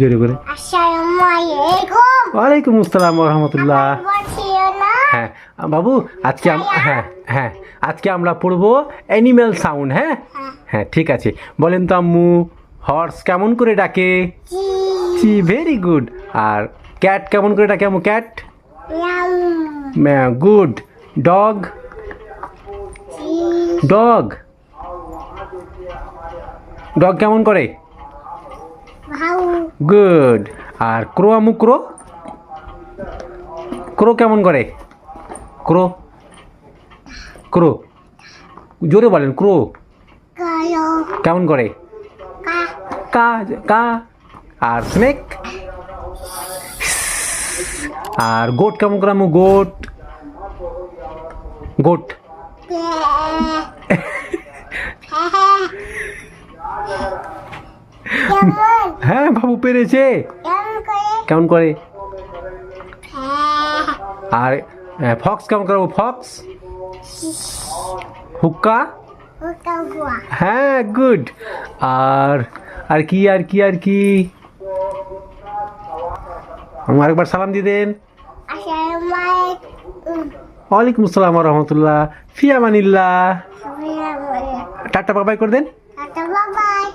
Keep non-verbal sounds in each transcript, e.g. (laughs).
জোরে করে। ওয়ালাইকুম আসসালাম রহমতুল্লাহ হ্যাঁ বাবু আজকে হ্যাঁ হ্যাঁ আজকে আমরা পড়ব অ্যানিম্যাল সাউন্ড হ্যাঁ? হ্যাঁ। ঠিক আছে। বলেন তো আম্মু হর্স কেমন করে ডাকে? জি ভেরি গুড। আর ক্যাট কেমন করে ডাকে আম্মু cat? Good. Dog? Dog? Dog কেমন করে? গুড। আর ক্রো আম্মু ক্রো? ক্রো কেমন করে? ক্রো? ক্রো। জোরে বলেন ক্রো। কেমন করে? কা। কা আর স্নেক? আর গোট কেমন করে আম্মু গোট? গোট। (laughs) হ্যাঁ বাবু পেরেছে। কেমন করে? eh আর ফক্স কেমন করে ফক্স? হুক্কা? হ্যাঁ। গুড। আর আর কি আর কি আর কি? আরেকবার সালাম দিয়ে দেন. ওয়ালাইকুম আসসালাম রহমতুল্লাহ। ফিয়ামানিল্লাহ Assalamualaikum. টাটা বাবাই করে দেন.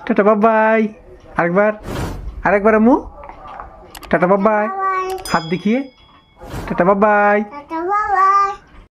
টাটা বাবাই। আরেকবার আরেকবার আম্মু। টাটা বাবাই. হাত দেখিয়ে। টাটা বাবাই।